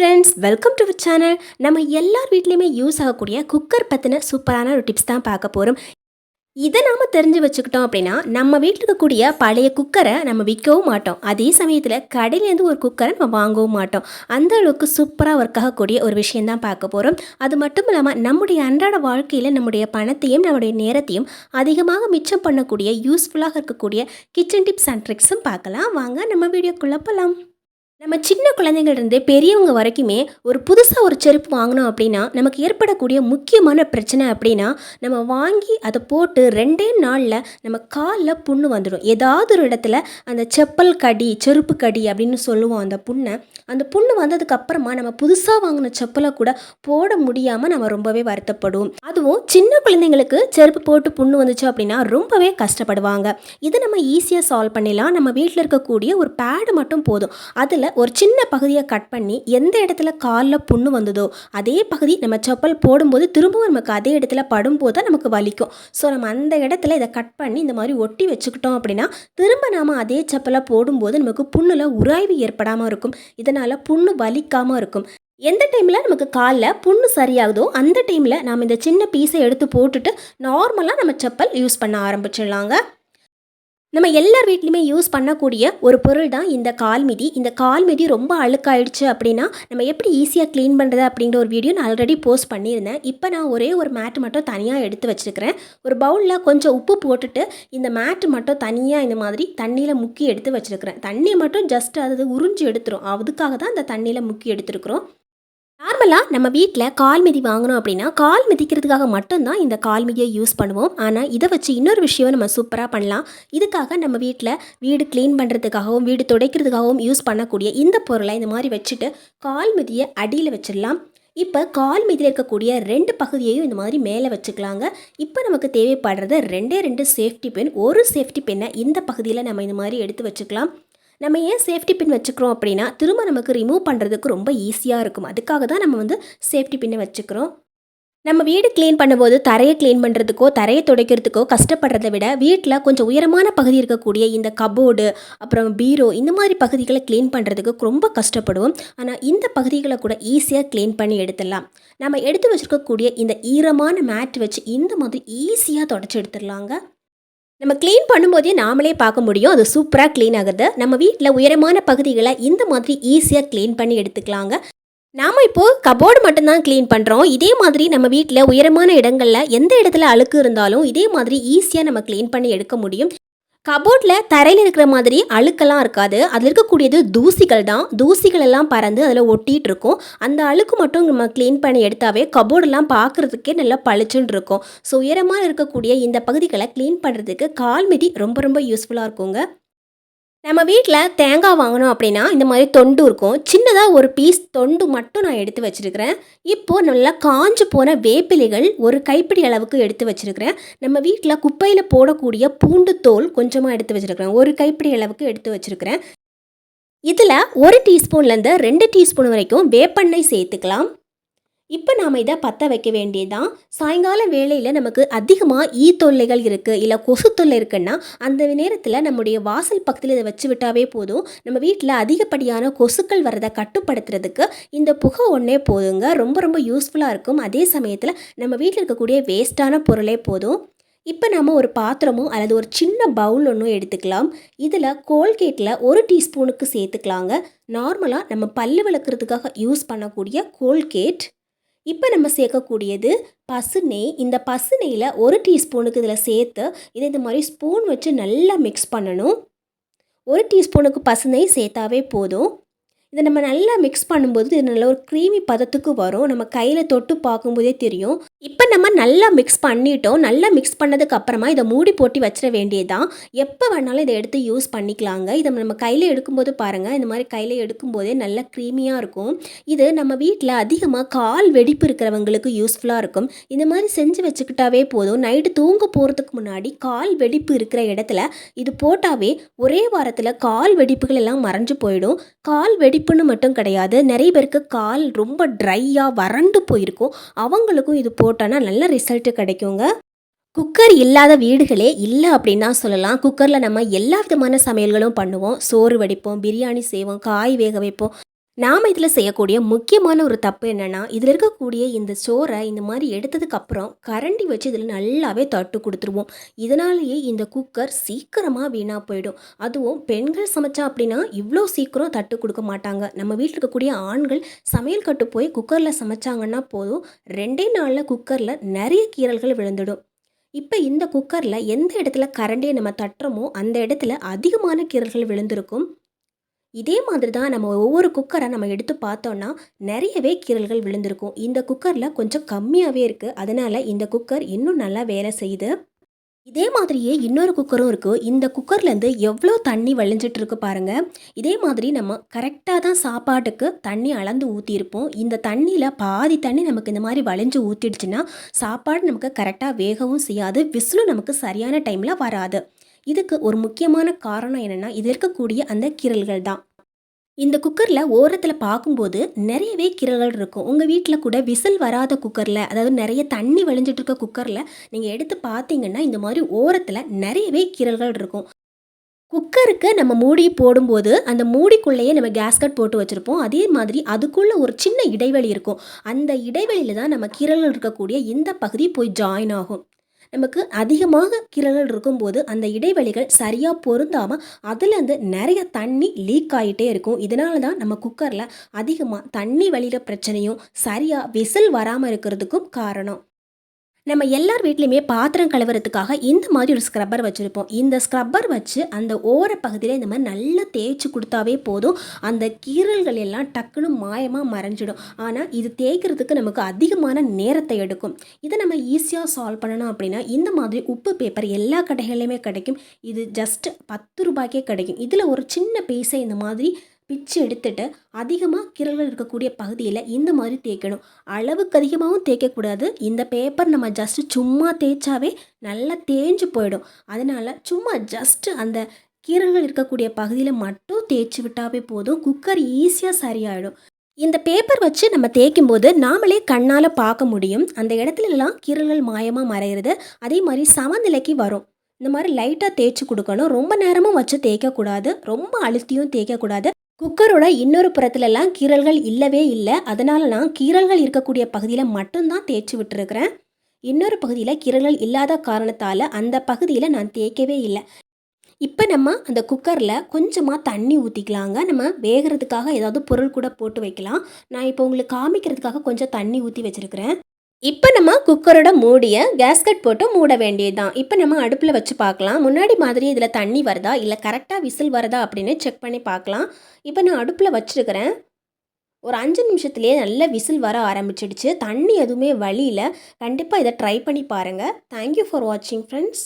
Friends welcome to channel நம்ம எல்லார் வீட்லேயுமே யூஸ் ஆகக்கூடிய குக்கர் பற்றின சூப்பரான ஒரு டிப்ஸ் தான் பார்க்க போகிறோம் இதை நாம் தெரிஞ்சு வச்சுக்கிட்டோம் அப்படின்னா நம்ம வீட்டில் இருக்கக்கூடிய பழைய குக்கரை நம்ம விற்கவும் மாட்டோம். அதே சமயத்தில் கடையிலேருந்து ஒரு குக்கரை நம்ம வாங்கவும் மாட்டோம். அந்த அளவுக்கு சூப்பராக ஒர்க் ஆகக்கூடிய ஒரு விஷயந்தான் பார்க்க போகிறோம் அது மட்டும் இல்லாமல் நம்முடைய அன்றாட வாழ்க்கையில் நம்முடைய பணத்தையும் நம்முடைய நேரத்தையும் அதிகமாக மிச்சம் பண்ணக்கூடிய யூஸ்ஃபுல்லாக இருக்கக்கூடிய கிச்சன் டிப்ஸ் அண்ட் ட்ரிக்ஸும் பார்க்கலாம். வாங்க நம்ம வீடியோக்குள்ளே போகலாம் நம்ம சின்ன குழந்தைங்கள்ருந்து பெரியவங்க வரைக்குமே ஒரு புதுசாக ஒரு செருப்பு வாங்கினோம் அப்படின்னா நமக்கு ஏற்படக்கூடிய முக்கியமான பிரச்சனை அப்படின்னா நம்ம வாங்கி அதை போட்டு ரெண்டே நாளில் நம்ம காலில் புண்ணு வந்துடும். ஏதாவது ஒரு இடத்துல அந்த செப்பல் கடி செருப்பு கடி அப்படின்னு சொல்லுவோம் அந்த புண்ணை. அந்த புண்ணு வந்ததுக்கப்புறமா நம்ம புதுசாக வாங்கின செப்பலை கூட போட முடியாமல் நம்ம ரொம்பவே வருத்தப்படும் அதுவும் சின்ன குழந்தைங்களுக்கு செருப்பு போட்டு புண்ணு வந்துச்சு அப்படின்னா ரொம்பவே கஷ்டப்படுவாங்க. இதை நம்ம ஈஸியாக சால்வ் பண்ணிடலாம். நம்ம வீட்டில் இருக்கக்கூடிய ஒரு பேடு மட்டும் போதும். அதில் ஒரு சின்ன பகுதியை கட் பண்ணி எந்த இடத்துல காலில் புண்ணு வந்ததோ அதே பகுதி நம்ம செப்பல் போடும்போது திரும்பவும் நமக்கு அதே இடத்துல படும்போது தான் நமக்கு வலிக்கும். ஸோ நம்ம அந்த இடத்துல இதை கட் பண்ணி இந்த மாதிரி ஒட்டி வச்சுக்கிட்டோம் அப்படின்னா திரும்ப நாம் அதே செப்பலை போடும்போது நமக்கு புண்ணில் உராய்வு ஏற்படாமல் இருக்கும். இதனால் புண்ணு வலிக்காமல் இருக்கும். எந்த டைமில் நமக்கு காலில் புண்ணு சரியாகுதோ அந்த டைமில் நாம் இந்த சின்ன பீஸை எடுத்து போட்டுட்டு நார்மலாக நம்ம செப்பல் யூஸ் பண்ண ஆரம்பிச்சிடலாங்க. நம்ம எல்லார் வீட்லையுமே யூஸ் பண்ணக்கூடிய ஒரு பொருள் தான் இந்த கால்மிதி. இந்த கால்மிதி ரொம்ப அழுக்காயிடுச்சு அப்படின்னா நம்ம எப்படி ஈஸியாக க்ளீன் பண்ணுறது அப்படிங்கிற ஒரு வீடியோ நான் ஆல்ரெடி போஸ்ட் பண்ணியிருந்தேன். இப்போ நான் ஒரே ஒரு மேட் மட்டும் தனியாக எடுத்து வச்சுருக்கிறேன். ஒரு பவுலில் கொஞ்சம் உப்பு போட்டுட்டு இந்த மேட் மட்டும் தனியாக இந்த மாதிரி தண்ணியில் முக்கி எடுத்து வச்சுருக்கிறேன். தண்ணி மட்டும் ஜஸ்ட் அது உறிஞ்சி எடுத்துரும். அதுக்காக தான் இந்த தண்ணியில் முக்கி எடுத்துருக்குறோம். நார்மலாக நம்ம வீட்டில் கால் மிதி வாங்கணும் அப்படின்னா கால் மிதிக்கிறதுக்காக மட்டும்தான் இந்த கால் மிதியை யூஸ் பண்ணுவோம். ஆனால் இதை வச்சு இன்னொரு விஷயம் நம்ம சூப்பராக பண்ணலாம். இதுக்காக நம்ம வீட்டில் வீடு க்ளீன் பண்ணுறதுக்காகவும் வீடு துடைக்கிறதுக்காகவும் யூஸ் பண்ணக்கூடிய இந்த பொருளை இந்த மாதிரி வச்சுட்டு கால் மிதியை அடியில் வச்சிடலாம். இப்போ கால் மீதியில் இருக்கக்கூடிய ரெண்டு பகுதியையும் இந்த மாதிரி மேலே வச்சுக்கலாங்க. இப்போ நமக்கு தேவைப்படுறது ரெண்டே ரெண்டு சேஃப்டி பென் ஒரு சேஃப்டி பெண்ணை இந்த பகுதியில் நம்ம இந்த மாதிரி எடுத்து வச்சுக்கலாம். நம்ம ஏன் சேஃப்டி பின் வச்சுக்கிறோம் அப்படின்னா திரும்ப நமக்கு ரிமூவ் பண்ணுறதுக்கு ரொம்ப ஈஸியாக இருக்கும். அதுக்காக தான் நம்ம வந்து சேஃப்டி பின்னை வச்சுக்கிறோம். நம்ம வீடு க்ளீன் பண்ணும்போது தரையை க்ளீன் பண்ணுறதுக்கோ தரையை துடைக்கிறதுக்கோ கஷ்டப்படுறதை விட வீட்டில் கொஞ்சம் உயரமான பகுதி இருக்கக்கூடிய இந்த கபோர்டு அப்புறம் பீரோ இந்த மாதிரி பகுதிகளை க்ளீன் பண்ணுறதுக்கு ரொம்ப கஷ்டப்படுவோம். ஆனால் இந்த பகுதிகளை கூட ஈஸியாக க்ளீன் பண்ணி எடுத்துடலாம். நம்ம எடுத்து வச்சுருக்கக்கூடிய இந்த ஈரமான மேட் வச்சு இந்த மாதிரி ஈஸியாக தொடச்சி எடுத்துடலாங்க. நம்ம க்ளீன் பண்ணும்போதே நாமளே பார்க்க முடியும். அது சூப்பராக க்ளீன் ஆகுது நம்ம வீட்டில் உயரமான பகுதிகளை இந்த மாதிரி ஈஸியாக க்ளீன் பண்ணி எடுத்துக்கலாங்க. நாம் இப்போது கபோர்டு மட்டும்தான் க்ளீன் பண்ணுறோம் இதே மாதிரி நம்ம வீட்டில் உயரமான இடங்களில் எந்த இடத்துல அழுக்கு இருந்தாலும் இதே மாதிரி ஈஸியாக நம்ம க்ளீன் பண்ணி எடுக்க முடியும். கபோர்டில் தரையில் இருக்கிற மாதிரி அழுக்கெல்லாம் இருக்காது. அதில் இருக்கக்கூடியது தூசிகள் தான். தூசிகள் எல்லாம் பறந்து அதில் ஒட்டிகிட்டு இருக்கும். அந்த அழுக்கு மட்டும் நம்ம க்ளீன் பண்ணி எடுத்தாவே கபோர்டெல்லாம் பார்க்குறதுக்கே நல்லா பளிச்சுன்னு இருக்கும். ஸோ உயரமாக இருக்கக்கூடிய இந்த பகுதிகளை க்ளீன் பண்ணுறதுக்கு கால் மிதி ரொம்ப ரொம்ப யூஸ்ஃபுல்லாக இருக்குங்க. நம்ம வீட்டில் தேங்காய் வாங்கினோம் அப்படின்னா இந்த மாதிரி தொண்டு இருக்கும். சின்னதாக ஒரு பீஸ் தொண்டு மட்டும் நான் எடுத்து வச்சுருக்கிறேன். இப்போது நல்லா காஞ்சு போன வேப்பிலைகள் ஒரு கைப்பிடி அளவுக்கு எடுத்து வச்சுருக்கிறேன். நம்ம வீட்டில் குப்பையில் போடக்கூடிய பூண்டு தோல் கொஞ்சமாக எடுத்து வச்சுருக்கிறேன். ஒரு கைப்பிடி அளவுக்கு எடுத்து வச்சுருக்கிறேன். இதில் ஒரு டீஸ்பூன்லேருந்து ரெண்டு டீஸ்பூன் வரைக்கும் வேப்பெண்ணெய் சேர்த்துக்கலாம். இப்போ நாம் இதை பற்ற வைக்க வேண்டியதுதான். சாயங்கால வேளையில் நமக்கு அதிகமாக ஈ தொல்லைகள் இருக்குது இல்லை கொசு தொல்லை இருக்குன்னா அந்த நேரத்தில் நம்முடைய வாசல் பக்கத்தில் இதை வச்சு விட்டாவே போதும். நம்ம வீட்டில் அதிகப்படியான கொசுக்கள் வரதை கட்டுப்படுத்துறதுக்கு இந்த புகை ஒன்றே போதுங்க. ரொம்ப ரொம்ப யூஸ்ஃபுல்லாக இருக்கும். அதே சமயத்தில் நம்ம வீட்டில் இருக்கக்கூடிய வேஸ்ட்டான பொருளே போதும். இப்போ நம்ம ஒரு பாத்திரமோ அல்லது ஒரு சின்ன பவுல் ஒன்றும் எடுத்துக்கலாம். இதில் கோல்கேட்டில் ஒரு டீஸ்பூனுக்கு சேர்த்துக்கலாங்க. நார்மலாக நம்ம பல்லு விளக்குறதுக்காக யூஸ் பண்ணக்கூடிய கோல்கேட் இப்போ நம்ம சேர்க்கக்கூடியது பசு நெய். இந்த பசு நெய்யில் ஒரு டீஸ்பூனுக்கு இதில் சேர்த்து இதை இந்த மாதிரி ஸ்பூன் வச்சு நல்லா மிக்ஸ் பண்ணணும். ஒரு டீஸ்பூனுக்கு பசு நெய் சேர்த்தாவே போதும். இதை நம்ம நல்லா மிக்ஸ் பண்ணும்போது இது நல்ல ஒரு க்ரீமி பதத்துக்கு வரும். நம்ம கையில் தொட்டு பார்க்கும்போதே தெரியும். இப்போ நம்ம நல்லா மிக்ஸ் பண்ணிட்டோம் நல்லா மிக்ஸ் பண்ணதுக்கு அப்புறமா இதை மூடி போட்டு வச்சிட வேண்டியதுதான். எப்போ வேணாலும் இதை எடுத்து யூஸ் பண்ணிக்கலாங்க. இதை நம்ம கையில் எடுக்கும்போது பாருங்கள் இந்த மாதிரி கையில் எடுக்கும்போதே நல்லா க்ரீமியாக இருக்கும். இது நம்ம வீட்டில் அதிகமாக கால் வெடிப்பு இருக்கிறவங்களுக்கு யூஸ்ஃபுல்லாக இருக்கும். இந்த மாதிரி செஞ்சு வச்சுக்கிட்டாவே போதும். நைட்டு தூங்க போகிறதுக்கு முன்னாடி கால் வெடிப்பு இருக்கிற இடத்துல இது போட்டாவே ஒரே வாரத்தில் கால் வெடிப்புகள் எல்லாம் மறைஞ்சு போயிடும். கால் வெடிப்புன்னு மட்டும் கிடையாது நிறைய பேருக்கு கால் ரொம்ப ட்ரையாக வறண்டு போயிருக்கும். அவங்களுக்கும் இது போ போட்டோன்னா நல்ல ரிசல்ட்டு கிடைக்குங்க. குக்கர் இல்லாத வீடுகளே இல்லை அப்படின்னா சொல்லலாம். குக்கரில் நம்ம எல்லா விதமான சமையல்களும் பண்ணுவோம். சோறு வடிப்போம் பிரியாணி செய்வோம் காய் வேக வைப்போம். நாம் இதில் செய்யக்கூடிய முக்கியமான ஒரு தப்பு என்னென்னா இதில் இருக்கக்கூடிய இந்த சோறை இந்த மாதிரி எடுத்ததுக்கப்புறம் கரண்டி வச்சு இதில் நல்லாவே தட்டு கொடுத்துருவோம். இதனாலேயே இந்த குக்கர் சீக்கிரமாக வீணாக போயிடும். அதுவும் பெண்கள் சமைச்சா அப்படின்னா இவ்வளோ சீக்கிரம் தட்டு கொடுக்க மாட்டாங்க. நம்ம வீட்டில் இருக்கக்கூடிய ஆண்கள் சமையல் கட்டு போய் குக்கரில் சமைச்சாங்கன்னா போதும். ரெண்டே நாளில் குக்கரில் நிறைய கீரல்கள் விழுந்துடும். இப்போ இந்த குக்கரில் எந்த இடத்துல கரண்டியை நம்ம தட்டுறோமோ அந்த இடத்துல அதிகமான கீரல்கள் விழுந்திருக்கும். இதே மாதிரி தான் நம்ம ஒவ்வொரு குக்கரை நம்ம எடுத்து பார்த்தோன்னா நிறையவே கீரல்கள் விழுந்திருக்கும். இந்த குக்கரில் கொஞ்சம் கம்மியாகவே இருக்குது அதனால் இந்த குக்கர் இன்னும் நல்லா வேலை செய்யுது. இதே மாதிரியே இன்னொரு குக்கரும் இருக்குது இந்த குக்கர்லேருந்து எவ்வளோ தண்ணி வழிஞ்சிட்டு இருக்கு இதே மாதிரி நம்ம கரெக்டாக தான் சாப்பாட்டுக்கு தண்ணி அளந்து ஊற்றியிருப்போம் இந்த தண்ணியில் பாதி தண்ணி நமக்கு இந்த மாதிரி வளைஞ்சு ஊற்றிடுச்சுன்னா சாப்பாடு நமக்கு கரெக்டாக வேகவும் செய்யாது. விசிலும் நமக்கு சரியான டைமில் வராது. இதுக்கு ஒரு முக்கியமான காரணம் என்னென்னா இது இருக்கக்கூடிய அந்த கீரல்கள் தான். இந்த குக்கரில் ஓரத்தில் பார்க்கும்போது நிறையவே கீரல்கள் இருக்கும். உங்கள் வீட்டில் கூட விசில் வராத குக்கரில் அதாவது நிறைய தண்ணி வழிஞ்சிட்டு இருக்க குக்கரில் நீங்கள் எடுத்து பார்த்தீங்கன்னா இந்த மாதிரி ஓரத்தில் நிறையவே கீரல்கள் இருக்கும். குக்கருக்கு நம்ம மூடி போடும்போது அந்த மூடிக்குள்ளேயே நம்ம கேஸ்கட் போட்டு வச்சுருப்போம். அதே மாதிரி அதுக்குள்ளே ஒரு சின்ன இடைவெளி இருக்கும். அந்த இடைவெளியில் தான் நம்ம கீரல்கள் இருக்கக்கூடிய இந்த பகுதி போய் ஜாயின் ஆகும். நமக்கு அதிகமாக கீரல்கள் இருக்கும்போது அந்த இடைவெளிகள் சரியாக பொருந்தாமல் அதுலேருந்து நிறைய தண்ணி லீக் ஆகிட்டே இருக்கும். இதனால தான் நம்ம குக்கரில் அதிகமாக தண்ணி வழிகிற பிரச்சனையும் சரியாக விசில் வராமல் இருக்கிறதுக்கும் காரணம். நம்ம எல்லார் வீட்லேயுமே பாத்திரம் கழுவுறதுக்காக இந்த மாதிரி ஒரு ஸ்க்ரப்பர் வச்சுருப்போம். இந்த ஸ்க்ரப்பர் வச்சு அந்த ஓர பகுதியில் இந்த மாதிரி நல்லா தேய்ச்சி கொடுத்தாவே போதும். அந்த கீரல்கள் எல்லாம் டக்குன்னு மாயமாக மறைஞ்சிடும். ஆனால் இது தேய்க்கிறதுக்கு நமக்கு அதிகமான நேரத்தை எடுக்கும். இதை நம்ம ஈஸியாக சால்வ் பண்ணணும் அப்படின்னா இந்த மாதிரி உப்பு பேப்பர் எல்லா கடைகள்லையுமே கிடைக்கும். இது ஜஸ்ட் பத்து ரூபாய்க்கே கிடைக்கும். இதில் ஒரு சின்ன பீஸை இந்த மாதிரி பிச்சு எடுத்துட்டு அதிகமாக கிரல்கள் இருக்கக்கூடிய பகுதியில் இந்த மாதிரி தேய்க்கணும். அளவுக்கு அதிகமாகவும் தேய்க்கக்கூடாது. இந்த பேப்பர் நம்ம ஜஸ்ட்டு சும்மா தேய்ச்சாவே நல்லா தேஞ்சு போயிடும். அதனால் சும்மா ஜஸ்ட்டு அந்த கீரல்கள் இருக்கக்கூடிய பகுதியில் மட்டும் தேய்ச்சி விட்டாவே போதும். குக்கர் ஈஸியாக சரியாயிடும். இந்த பேப்பர் வச்சு நம்ம தேய்க்கும் போது நாமளே கண்ணால் பார்க்க முடியும். அந்த இடத்துலலாம் கீரல்கள் மாயமாக மறையிறது. அதே மாதிரி சமநிலைக்கு வரும். இந்த மாதிரி லைட்டாக தேய்ச்சி கொடுக்கணும். ரொம்ப நேரமும் வச்சு தேய்க்கக்கூடாது. ரொம்ப அழுத்தியும் தேய்க்கக்கூடாது. குக்கரோட இன்னொரு புறத்துலலாம் கீரல்கள் இல்லவே இல்லை. அதனால நான் கீரல்கள் இருக்கக்கூடிய பகுதியில் மட்டும்தான் தேய்ச்சி விட்டுருக்கிறேன். இன்னொரு பகுதியில் கீரல்கள் இல்லாத காரணத்தால் அந்த பகுதியில் நான் தேய்க்கவே இல்லை. இப்போ நம்ம அந்த குக்கரில் கொஞ்சமாக தண்ணி ஊற்றிக்கலாங்க நம்ம வேகிறதுக்காக ஏதாவது பொருள் கூட போட்டு வைக்கலாம். நான் இப்போ உங்களுக்கு காமிக்கிறதுக்காக கொஞ்சம் தண்ணி ஊற்றி வச்சுருக்கிறேன். இப்போ நம்ம குக்கரோட மூடிய கேஸ்கட் போட்டு மூட வேண்டியது தான் இப்போ நம்ம அடுப்பில் வச்சு பார்க்கலாம். முன்னாடி மாதிரி இதில் தண்ணி வருதா? இல்லை கரெக்டாக விசில் வருதா? அப்படின்னு செக் பண்ணி பார்க்கலாம். இப்போ நான் அடுப்பில் வச்சுருக்கிறேன். ஒரு அஞ்சு நிமிஷத்துலேயே நல்ல விசில் வர ஆரம்பிச்சிடுச்சு. தண்ணி எதுவுமே வழியில். கண்டிப்பாக இதை ட்ரை பண்ணி பாருங்கள் தேங்க்யூ ஃபார் வாட்சிங் ஃப்ரெண்ட்ஸ்